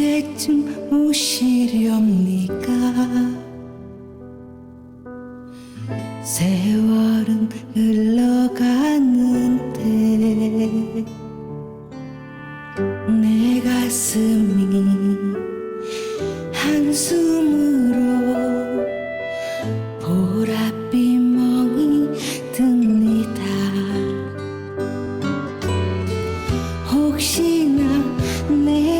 언제쯤 오시렵니까? 세월은 흘러가는데 내 가슴이 한숨으로 보랏빛 멍이 듭니다. 혹시나 내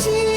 see you.